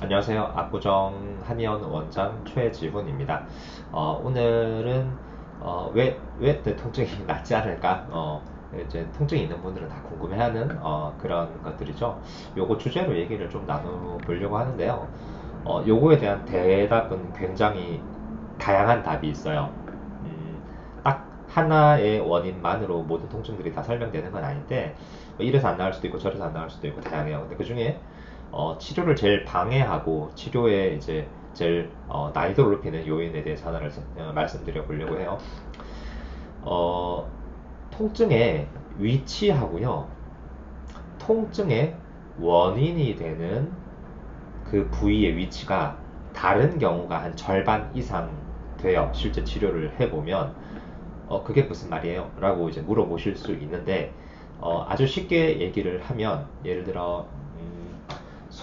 안녕하세요. 압구정 한의원 원장 최지훈입니다. 어, 오늘은 어, 왜, 왜 내 통증이 낫지 않을까? 어, 이제 통증이 있는 분들은 다 궁금해하는 어, 그런 것들이죠. 요거 주제로 얘기를 좀 나눠보려고 하는데요. 어, 요거에 대한 대답은 굉장히 다양한 답이 있어요. 음, 딱 하나의 원인만으로 모든 통증들이 다 설명되는 건 아닌데 뭐 이래서 안 나을 수도 있고 저래서 안 나을 수도 있고 다양해요. 근데 그 중에 어, 치료를 제일 방해하고 치료에 이제 제일 어, 난이도를 높이는 요인에 대해서 하나를 어, 말씀드려 보려고 해요. 어, 통증의 위치하고요. 통증의 원인이 되는 그 부위의 위치가 다른 경우가 한 절반 이상 돼요. 실제 치료를 해보면 어, 그게 무슨 말이에요? 라고 이제 물어보실 수 있는데 어, 아주 쉽게 얘기를 하면 예를 들어 음,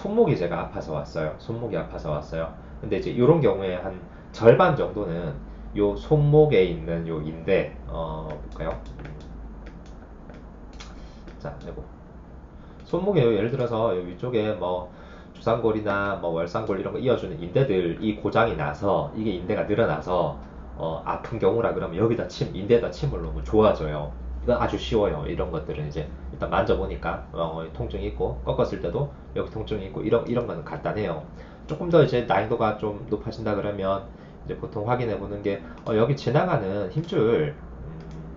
손목이 제가 아파서 왔어요. 손목이 아파서 왔어요. 근데 이제 이런 경우에 한 절반 정도는 요 손목에 있는 요 인대 어 볼까요? 자, 이거 손목에 예를 들어서 요 위쪽에 뭐 주상골이나 뭐 월상골 이런 거 이어주는 인대들이 고장이 나서 이게 인대가 늘어나서 어, 아픈 경우라 그러면 여기다 침 인대에다 침을 넣으면 좋아져요. 이건 아주 쉬워요. 이런 것들은 이제 일단 만져보니까 어, 통증이 있고 꺾었을 때도 여기 통증이 있고 이런 이런 거는 간단해요. 조금 더 이제 난이도가 좀 높아진다 그러면 이제 보통 확인해 보는 게 어, 여기 지나가는 힘줄 음,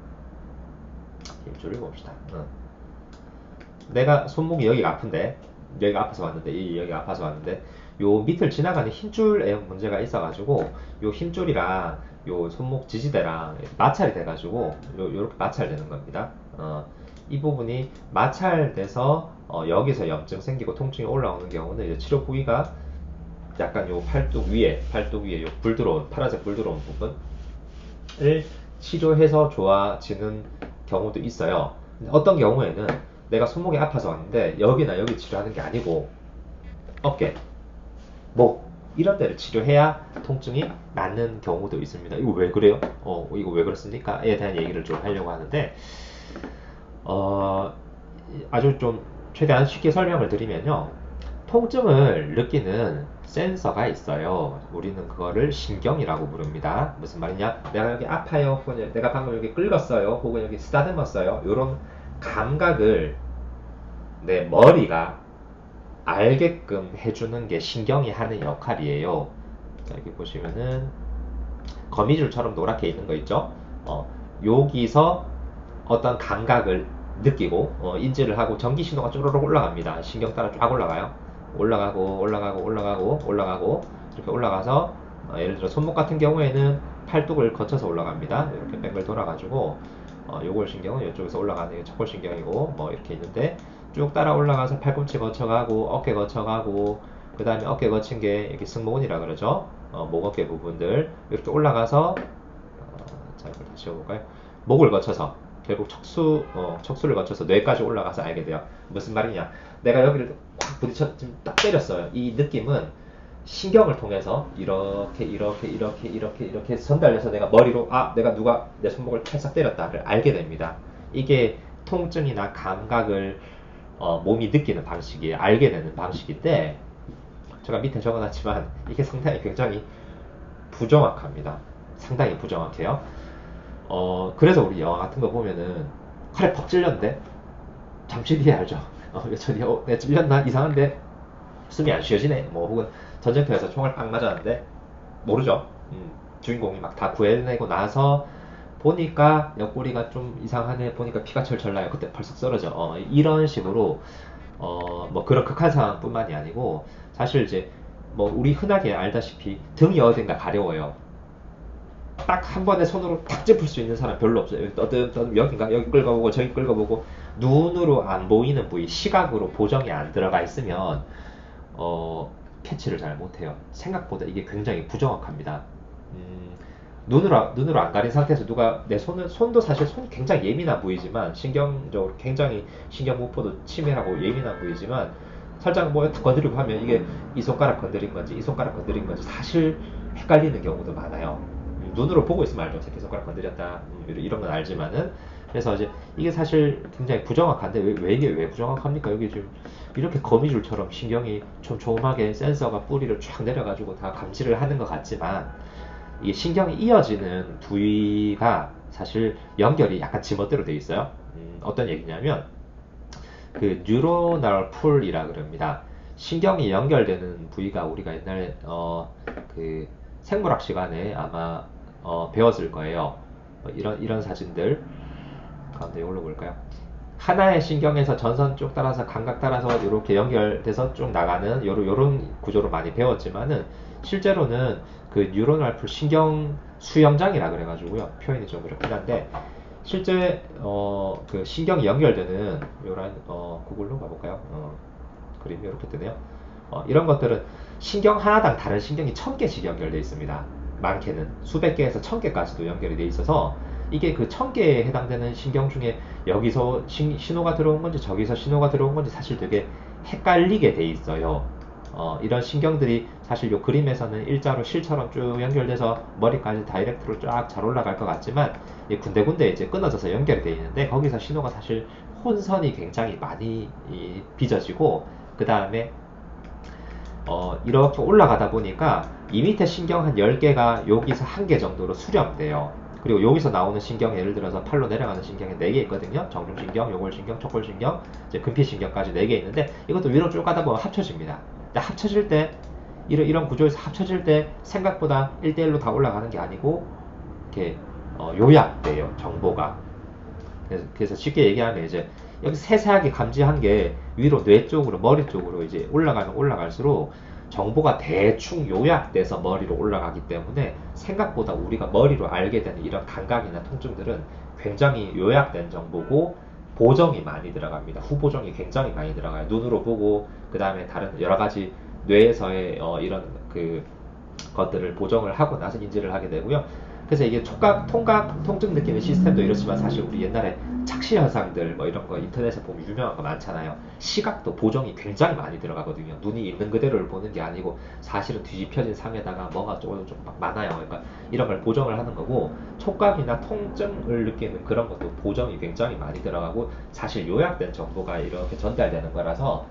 힘줄을 봅시다. 어. 내가 손목이 여기가 아픈데 여기가 아파서 왔는데 이 여기가 아파서 왔는데 요 밑을 지나가는 힘줄에 문제가 있어가지고 요 힘줄이랑 요 손목 지지대랑 마찰이 돼가지고 요, 요렇게 마찰되는 겁니다. 어, 이 부분이 마찰돼서 어, 여기서 염증 생기고 통증이 올라오는 경우는 이제 치료 부위가 약간 요 팔뚝 위에 팔뚝 위에 요 불 들어온 파란색 불 들어온 부분을 치료해서 좋아지는 경우도 있어요. 어떤 경우에는 내가 손목이 아파서 왔는데 여기나 여기 치료하는 게 아니고 어깨, 목 이런 데를 치료해야 통증이 낫는 경우도 있습니다. 이거 왜 그래요? 어, 이거 왜 그렇습니까?에 대한 얘기를 좀 하려고 하는데 어, 아주 좀 최대한 쉽게 설명을 드리면요. 통증을 느끼는 센서가 있어요. 우리는 그거를 신경이라고 부릅니다. 무슨 말이냐? 내가 여기 아파요. 혹은 내가 방금 여기 긁었어요. 혹은 여기 쓰다듬었어요. 이런 감각을 내 머리가 알게끔 해주는 게 신경이 하는 역할이에요. 자, 여기 보시면은 거미줄처럼 노랗게 있는 거 있죠? 어, 여기서 어떤 감각을 느끼고 어, 인지를 하고 전기 신호가 쪼르륵 올라갑니다. 신경 따라 쫙 올라가요. 올라가고 올라가고 올라가고 올라가고 이렇게 올라가서 어, 예를 들어 손목 같은 경우에는 팔뚝을 거쳐서 올라갑니다. 이렇게 뺑글 돌아가지고 어, 요골 신경은 이쪽에서 올라가는 게 척골 신경이고 뭐 이렇게 있는데 쭉 따라 올라가서 팔꿈치 거쳐가고 어깨 거쳐가고 그 다음에 어깨 거친 게 이렇게 승모근이라 그러죠. 어, 목 어깨 부분들 이렇게 올라가서 어, 자 이걸 다시 해볼까요? 목을 거쳐서 결국 척수 어, 척수를 거쳐서 뇌까지 올라가서 알게 돼요. 무슨 말이냐? 내가 여기를 꽉 부딪혀 딱 때렸어요. 이 느낌은 신경을 통해서 이렇게 이렇게 이렇게 이렇게 이렇게 전달해서 내가 머리로 아 내가 누가 내 손목을 살짝 때렸다를 알게 됩니다. 이게 통증이나 감각을 어, 몸이 느끼는 방식이 알게 되는 방식인데 제가 밑에 적어놨지만 이게 상당히 굉장히 부정확합니다. 상당히 부정확해요. 어, 그래서 우리 영화 같은 거 보면은 칼에 퍽 찔렸는데 잠시 뒤에 알죠. 어, 저 어, 내가 찔렸나 이상한데 숨이 안 쉬어지네. 뭐 혹은 전쟁터에서 총알 빵 맞았는데 모르죠. 음, 주인공이 막 다 구해내고 나서 보니까 옆구리가 좀 이상하네. 보니까 피가 철철 나요. 그때 벌써 쓰러져. 어, 이런 식으로 어, 뭐 그런 극한 상황뿐만이 아니고 사실 이제 뭐 우리 흔하게 알다시피 등이 어딘가 가려워요. 딱 한 번에 손으로 탁 짚을 수 있는 사람 별로 없어요. 떠듬 떠듬 여긴가 여기 끌어보고 저기 끌어보고 눈으로 안 보이는 부위 시각으로 보정이 안 들어가 있으면 어, 캐치를 잘 못해요. 생각보다 이게 굉장히 부정확합니다. 음, 눈으로, 눈으로 안 가린 상태에서 누가 내 손을, 손도 사실 손이 굉장히 예민한 부위지만, 신경적으로 굉장히 신경무포도 치밀하고 예민한 부위지만, 살짝 뭐 건드리고 하면 이게 이 손가락 건드린 건지, 이 손가락 건드린 건지 사실 헷갈리는 경우도 많아요. 음, 눈으로 보고 있으면 알죠. 새끼 손가락 건드렸다. 음, 이런 건 알지만은, 그래서 이제 이게 사실 굉장히 부정확한데 왜, 왜 이게 왜 부정확합니까? 여기 지금 이렇게 거미줄처럼 신경이 촘촘하게 센서가 뿌리를 쫙 내려가지고 다 감지를 하는 것 같지만 이게 신경이 이어지는 부위가 사실 연결이 약간 지멋대로 돼 있어요. 음, 어떤 얘기냐면 그 뉴로널 풀이라 그럽니다. 신경이 연결되는 부위가 우리가 옛날에 어그 생물학 시간에 아마 어 배웠을 거예요. 어 이런 이런 사진들 가운데 이걸로 볼까요? 하나의 신경에서 전선 쭉 따라서 감각 따라서 이렇게 연결돼서 쭉 나가는 요런 요런 구조로 많이 배웠지만은 실제로는 그 뉴로널 풀 신경 수영장이라 그래가지고요 표현이 좀 그렇긴 한데 실제 어, 그 신경이 연결되는 요런 어, 구글로 가볼까요? 어, 그림이 이렇게 뜨네요. 어, 이런 것들은 신경 하나당 다른 신경이 천 개씩 연결되어 있습니다. 많게는 수백 개에서 천 개까지도 연결이 되어 있어서 이게 그 천 개에 해당되는 신경 중에 여기서 신, 신호가 들어온 건지 저기서 신호가 들어온 건지 사실 되게 헷갈리게 돼 있어요. 어, 이런 신경들이 사실 요 그림에서는 일자로 실처럼 쭉 연결돼서 머리까지 다이렉트로 쫙 잘 올라갈 것 같지만 군데군데 이제 끊어져서 되어 있는데 거기서 신호가 사실 혼선이 굉장히 많이 빚어지고 그 다음에 어, 이렇게 올라가다 보니까 이 밑에 신경 한 10개가 여기서 한 개 정도로 수렴돼요. 그리고 여기서 나오는 신경 예를 들어서 팔로 내려가는 신경이 4개 있거든요. 정중신경, 요골신경, 촉골신경, 이제 근피신경까지 4개 있는데 이것도 위로 쭉 가다 보면 합쳐집니다. 합쳐질 때 이런, 이런 구조에서 합쳐질 때 생각보다 1대1로 다 올라가는 게 아니고 이렇게 어, 요약돼요. 정보가. 그래서, 그래서 쉽게 얘기하면 이제 여기 세세하게 감지한 게 위로 뇌 쪽으로 머리 쪽으로 이제 올라가면 올라갈수록 정보가 대충 요약돼서 머리로 올라가기 때문에 생각보다 우리가 머리로 알게 되는 이런 감각이나 통증들은 굉장히 요약된 정보고 보정이 많이 들어갑니다. 후보정이 굉장히 많이 들어가요. 눈으로 보고 그 다음에 다른 여러 가지 뇌에서의 어, 이런 그 것들을 보정을 하고 나서 인지를 하게 되고요. 그래서 이게 촉각, 통각, 통증 느끼는 시스템도 이렇지만 사실 우리 옛날에 착시 현상들 뭐 이런 거 인터넷에 보면 유명한 거 많잖아요. 시각도 보정이 굉장히 많이 들어가거든요. 눈이 있는 그대로를 보는 게 아니고 사실은 뒤집혀진 상에다가 뭐가 조금 좀 많아요. 그러니까 이런 걸 보정을 하는 거고 촉각이나 통증을 느끼는 그런 것도 보정이 굉장히 많이 들어가고 사실 요약된 정보가 이렇게 전달되는 거라서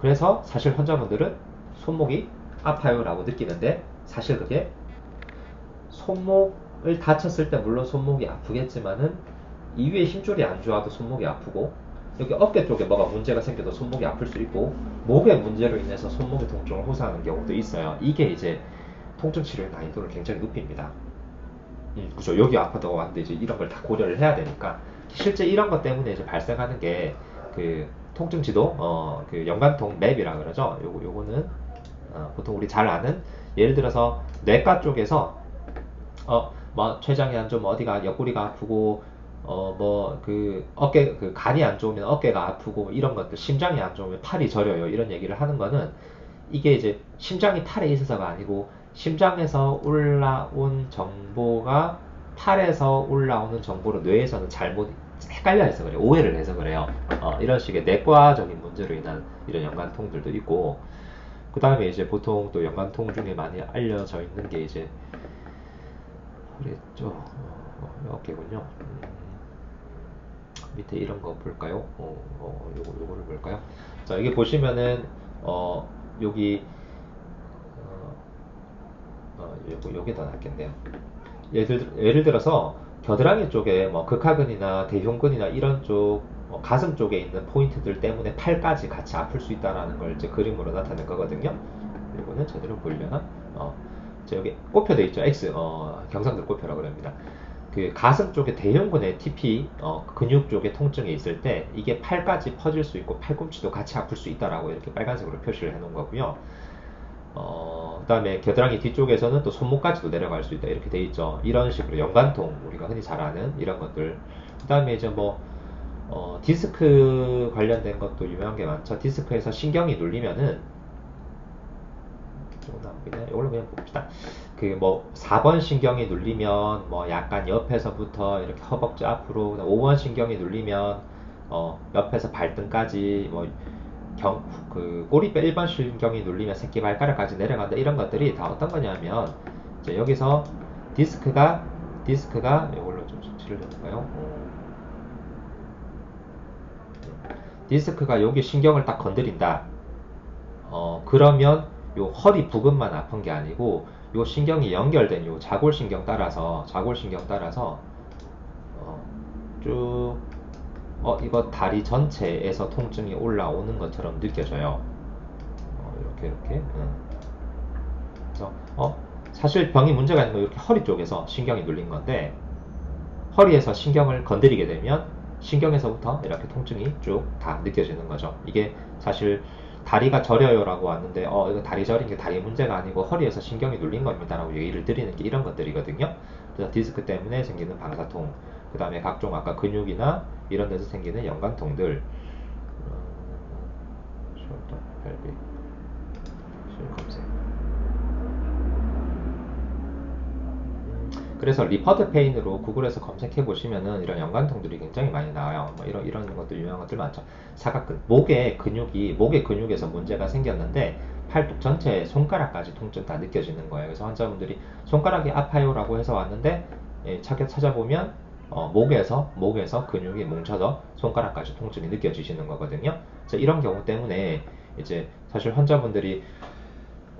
그래서 사실 환자분들은 손목이 아파요라고 느끼는데 사실 그게 손목을 다쳤을 때 물론 손목이 아프겠지만은 이위에 힘줄이 안 좋아도 손목이 아프고 여기 어깨 쪽에 뭐가 문제가 생겨도 손목이 아플 수 있고 목의 문제로 인해서 손목의 통증을 호소하는 경우도 있어요. 이게 이제 통증 치료의 난이도를 굉장히 높입니다. 음, 그죠. 여기 아파도 왔는데 이제 이런 걸 다 고려를 해야 되니까 실제 이런 것 때문에 이제 발생하는 게 그 통증 지도 어, 그 연관통 맵이라 그러죠. 요거 요거는 어, 보통 우리 잘 아는 예를 들어서 뇌과 쪽에서 어, 뭐 췌장이 안 좋으면 어디가 옆구리가 아프고 어, 뭐 그 어깨 그 간이 안 좋으면 어깨가 아프고 이런 것들 심장이 안 좋으면 팔이 저려요 이런 얘기를 하는 거는 이게 이제 심장이 팔에 있어서가 아니고 심장에서 올라온 정보가 팔에서 올라오는 정보로 뇌에서는 잘못 헷갈려 해서 그래요. 오해를 해서 그래요. 어, 이런 식의 내과적인 문제로 인한 이런 연관통들도 있고 그 다음에 이제 보통 또 연관통 중에 많이 알려져 있는 게 이제 그랬죠. 어, 어깨군요. 음, 밑에 이런 거 볼까요? 어, 어, 요거, 요거를 볼까요? 자, 여기 보시면은, 어, 여기, 어, 어 요거, 요게 더 낫겠네요. 예를, 예를 들어서, 겨드랑이 쪽에 뭐 극하근이나 대흉근이나 이런 쪽, 어, 가슴 쪽에 있는 포인트들 때문에 팔까지 같이 아플 수 있다는 걸 이제 그림으로 나타낸 거거든요. 이거는 제대로 보려나? 어. 여기 꼽혀져 있죠. X 어, 경상도 꼽혀라고 합니다. 그 가슴 쪽에 대형근의 TP 어, 근육 쪽에 통증이 있을 때 이게 팔까지 퍼질 수 있고 팔꿈치도 같이 아플 수 있다라고 이렇게 빨간색으로 표시를 해놓은 거고요. 어, 그다음에 겨드랑이 뒤쪽에서는 또 손목까지도 내려갈 수 있다 이렇게 돼 있죠. 이런 식으로 연관통 우리가 흔히 잘 아는 이런 것들. 그다음에 이제 뭐 어, 디스크 관련된 것도 유명한 게 많죠. 디스크에서 신경이 눌리면은 이거는 안 보이네. 이걸로 그냥 봅시다. 그 뭐 4번 신경이 눌리면 뭐 약간 옆에서부터 이렇게 허벅지 앞으로 5번 신경이 눌리면 어 옆에서 발등까지 뭐 경, 그 꼬리뼈 1번 신경이 눌리면 새끼 발가락까지 내려간다 이런 것들이 다 어떤 거냐면 이제 여기서 디스크가 디스크가 이걸로 좀 수치를 해볼까요? 어. 디스크가 여기 신경을 딱 건드린다. 어, 그러면 요 허리 부근만 아픈 게 아니고 요 신경이 연결된 요 자골신경 따라서 자골신경 따라서 어, 쭉 어, 이거 다리 전체에서 통증이 올라오는 것처럼 느껴져요. 어, 이렇게 이렇게. 응. 그래서 어, 사실 병이 문제가 있는 건 이렇게 허리 쪽에서 신경이 눌린 건데 허리에서 신경을 건드리게 되면 신경에서부터 이렇게 통증이 쭉 다 느껴지는 거죠. 이게 사실 다리가 저려요라고 왔는데 어 이거 다리 저린 게 다리 문제가 아니고 허리에서 신경이 눌린 겁니다라고 얘기를 드리는 게 이런 것들이거든요. 그래서 디스크 때문에 생기는 방사통, 그 다음에 각종 아까 근육이나 이런 데서 생기는 연관통들, 어, 숄더, 펠빅, 실 검색. 그래서 리퍼드 페인으로 구글에서 검색해 보시면은 이런 연관통들이 굉장히 많이 나와요. 뭐 이런 이런 것도 유명한 것들 많죠. 사각근, 목의 근육이 목의 근육에서 문제가 생겼는데 팔뚝 전체 손가락까지 통증 다 느껴지는 거예요. 그래서 환자분들이 손가락이 아파요라고 해서 왔는데 예, 찾아 찾아보면 어, 목에서 목에서 근육이 뭉쳐서 손가락까지 통증이 느껴지시는 거거든요. 이런 경우 때문에 이제 사실 환자분들이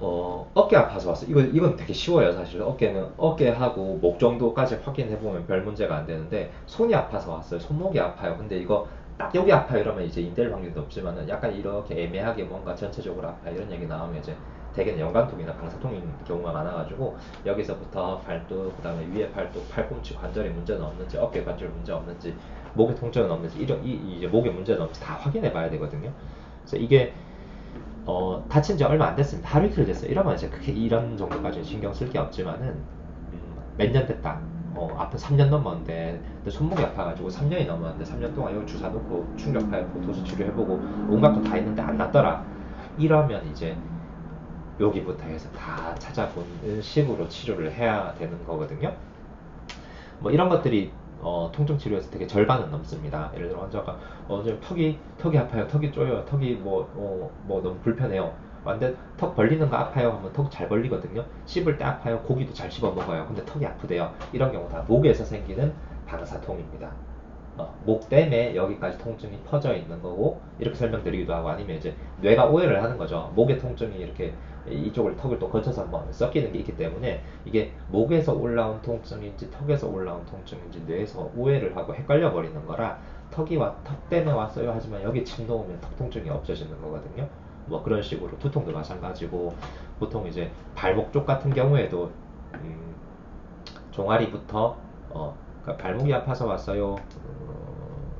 어, 어깨 아파서 왔어. 이건, 이건 되게 쉬워요, 사실. 어깨는, 어깨하고 목 정도까지 확인해보면 별 문제가 안 되는데, 손이 아파서 왔어요. 손목이 아파요. 근데 이거 딱 여기 아파요. 이러면 이제 인대일 확률도 없지만은 약간 이렇게 애매하게 뭔가 전체적으로 아파요. 이런 얘기 나오면 이제 대개는 연관통이나 방사통인 경우가 많아가지고, 여기서부터 팔뚝, 그 다음에 위에 팔뚝, 팔꿈치 관절에 문제는 없는지, 어깨 관절 문제 없는지, 목에 통증은 없는지, 이런, 이, 이제 목에 문제는 없는지 다 확인해 봐야 되거든요. 그래서 이게 어, 다친 지 얼마 안 됐습니다. 하루 이틀 됐어요. 이러면 이제 그렇게 이런 정도까지 신경 쓸 게 없지만은 음, 몇년 됐다. 어, 앞에 3년 넘었는데 손목이 아파가지고 3년이 넘었는데 3년 동안 여기 주사 놓고 충격파해보고 도수 치료해보고 온갖 거 다 했는데 안 낫더라. 이러면 이제 여기부터 해서 다 찾아보는 식으로 치료를 해야 되는 거거든요. 뭐 이런 것들이 어, 통증 치료에서 되게 절반은 넘습니다. 예를 들어 환자가 어, 좀 턱이 턱이 아파요, 턱이 쪼여요, 턱이 뭐, 어, 뭐 너무 불편해요. 완전 턱 벌리는 거 아파요 하면 턱 잘 벌리거든요. 씹을 때 아파요, 고기도 잘 씹어 먹어요. 근데 턱이 아프대요. 이런 경우 다 목에서 생기는 방사통입니다. 어, 목 때문에 여기까지 통증이 퍼져 있는 거고 이렇게 설명드리기도 하고 아니면 이제 뇌가 오해를 하는 거죠. 목의 통증이 이렇게 이쪽을 턱을 또 거쳐서 뭐 섞이는 게 있기 때문에 이게 목에서 올라온 통증인지 턱에서 올라온 통증인지 뇌에서 오해를 하고 헷갈려 버리는 거라 턱이 와, 턱 때문에 왔어요 하지만 여기 침 놓으면 턱 통증이 없어지는 거거든요. 뭐 그런 식으로 두통도 마찬가지고 보통 이제 발목 쪽 같은 경우에도 음, 종아리부터 어, 발목이 아파서 왔어요. 어,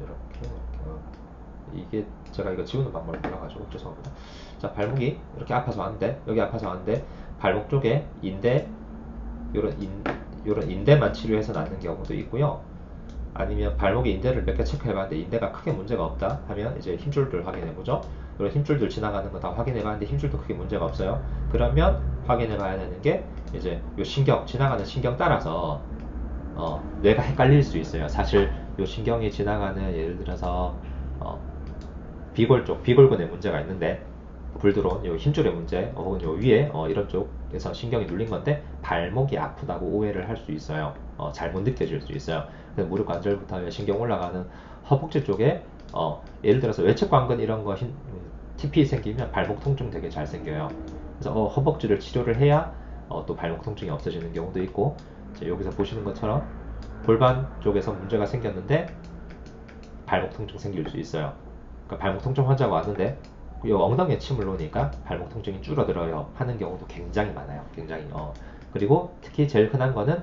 이렇게, 이렇게 이게 제가 이거 지우는 방법을 몰라가지고 죄송합니다. 자 발목이 이렇게 아파서 왔는데 여기 아파서 왔는데 발목 쪽에 인대 요런 인 요런 인대만 치료해서 낫는 경우도 있고요. 아니면 발목에 인대를 몇 개 체크해봤는데 인대가 크게 문제가 없다 하면 이제 힘줄들 확인해보죠. 이런 힘줄들 지나가는 거 다 확인해봤는데 힘줄도 크게 문제가 없어요. 그러면 확인해 봐야 되는 게 이제 요 신경 지나가는 신경 따라서 어, 뇌가 헷갈릴 수 있어요. 사실 요 신경이 지나가는 예를 들어서 어, 비골 쪽, 비골근에 문제가 있는데 불 들어온 요 힘줄의 문제 어, 혹은 요 위에 어, 이런 쪽에서 신경이 눌린 건데 발목이 아프다고 오해를 할 수 있어요. 어, 잘못 느껴질 수 있어요. 무릎 관절부터 신경 올라가는 허벅지 쪽에 어, 예를 들어서 외측 관근 이런 거 힘, TP 생기면 발목 통증 되게 잘 생겨요. 그래서 어, 허벅지를 치료를 해야 어, 또 발목 통증이 없어지는 경우도 있고 여기서 보시는 것처럼 골반 쪽에서 문제가 생겼는데 발목 통증 생길 수 있어요. 그러니까 발목 통증 환자가 왔는데 이 엉덩이에 침을 놓으니까 발목 통증이 줄어들어요 하는 경우도 굉장히 많아요. 굉장히 어 그리고 특히 제일 흔한 거는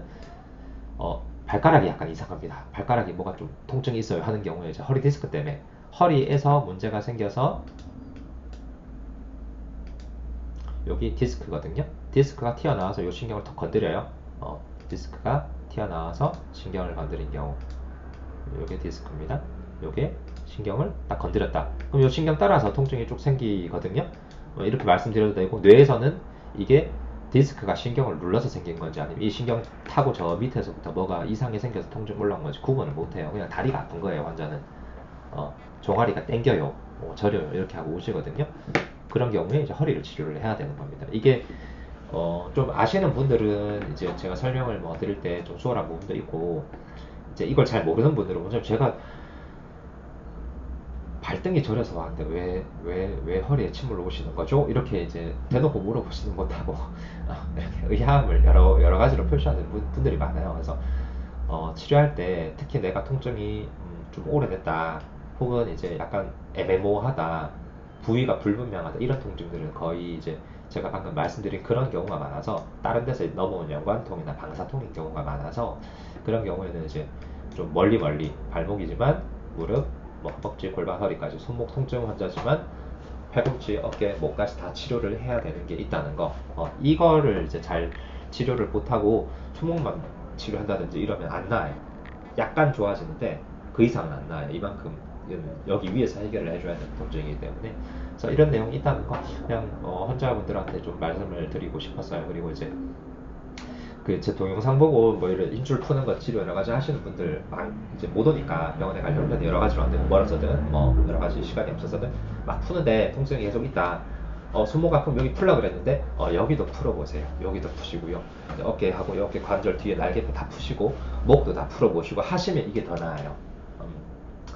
어 발가락이 약간 이상합니다. 발가락이 뭐가 좀 통증이 있어요 하는 경우에 이제 허리 디스크 때문에 허리에서 문제가 생겨서 여기 디스크거든요. 디스크가 튀어나와서 이 신경을 더 건드려요. 어, 디스크가 튀어나와서 신경을 건드린 경우 이게 디스크입니다. 이게 신경을 딱 건드렸다. 그럼 이 신경 따라서 통증이 쭉 생기거든요. 뭐 이렇게 말씀드려도 되고 뇌에서는 이게 디스크가 신경을 눌러서 생긴 건지 아니면 이 신경 타고 저 밑에서부터 뭐가 이상이 생겨서 통증 올라온 건지 구분을 못해요. 그냥 다리가 아픈 거예요, 환자는. 어, 종아리가 땡겨요, 뭐 저려요 이렇게 하고 오시거든요. 그런 경우에 이제 허리를 치료를 해야 되는 겁니다. 이게 어, 좀 아시는 분들은 이제 제가 설명을 뭐 드릴 때 좀 수월한 부분도 있고 이제 이걸 잘 모르는 분들은 먼저 제가 발등이 저려서 왔는데 왜, 왜, 왜 허리에 침을 놓으시는 거죠? 이렇게 이제 대놓고 물어보시는 것하고 의아함을 여러, 여러 가지로 표시하는 분, 분들이 많아요. 그래서 어, 치료할 때 특히 내가 통증이 음, 좀 오래됐다 혹은 이제 약간 애매모호하다 부위가 불분명하다 이런 통증들은 거의 이제 제가 방금 말씀드린 그런 경우가 많아서 다른 데서 넘어온 연관통이나 방사통인 경우가 많아서 그런 경우에는 이제 좀 멀리 멀리 발목이지만 무릎, 뭐 허벅지, 골반, 허리까지 손목 통증 환자지만 팔꿈치, 어깨, 목까지 다 치료를 해야 되는 게 있다는 거. 어, 이거를 이제 잘 치료를 못하고 손목만 치료한다든지 이러면 안 나아요. 약간 좋아지는데 그 이상은 안 나아요. 이만큼 여기 위에서 해결을 해줘야 되는 통증이기 때문에 그래서 이런 내용이 있다는 거 그냥 어, 환자분들한테 좀 말씀을 드리고 싶었어요. 그리고 이제 그제 동영상 보고 뭐 이런 인줄 푸는 거 치료 여러 가지 하시는 분들 막 이제 못 오니까 병원에 가려면 여러 가지로 안 되고 멀어서든 뭐 여러 가지 시간이 없어서든 막 푸는데 통증이 계속 있다. 어, 손목 아프면 여기 풀라 그랬는데 어, 여기도 풀어보세요. 여기도 푸시고요. 어깨하고 어깨 관절 뒤에 날개도 다 푸시고 목도 다 풀어보시고 하시면 이게 더 나아요.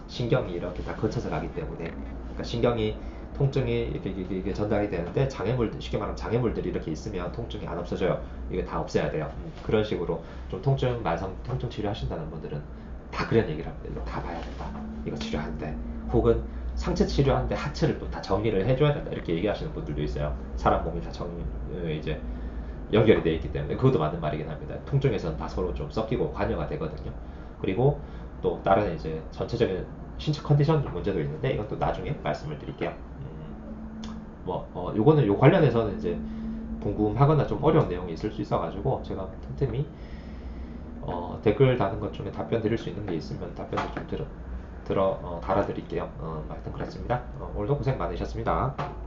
음, 신경이 이렇게 다 거쳐서 가기 때문에 그러니까 신경이 통증이 이렇게, 이렇게, 이렇게 전달이 되는데 장애물 쉽게 말하면 장애물들이 이렇게 있으면 통증이 안 없어져요. 이거 다 없애야 돼요. 음, 그런 식으로 좀 통증 만성 통증 치료하신다는 분들은 다 그런 얘기를 합니다. 다 봐야 된다. 이거 치료하는데 혹은 상체 치료하는데 하체를 또 다 정리를 해줘야 된다 이렇게 얘기하시는 분들도 있어요. 사람 몸이 다 정리 어, 이제 연결이 되어 있기 때문에 그것도 맞는 말이긴 합니다. 통증에서는 다 서로 좀 섞이고 관여가 되거든요. 그리고 또 다른 이제 전체적인 신체 컨디션 문제도 있는데 이것도 나중에 말씀을 드릴게요. 음, 뭐 어, 요거는 요 관련해서는 이제 궁금하거나 좀 어려운 내용이 있을 수 있어가지고 제가 틈틈이 어, 댓글 다는 것 중에 답변 드릴 수 있는 게 있으면 답변을 좀 들어, 들어 어, 달아드릴게요. 어, 하여튼 그렇습니다. 어, 오늘도 고생 많으셨습니다.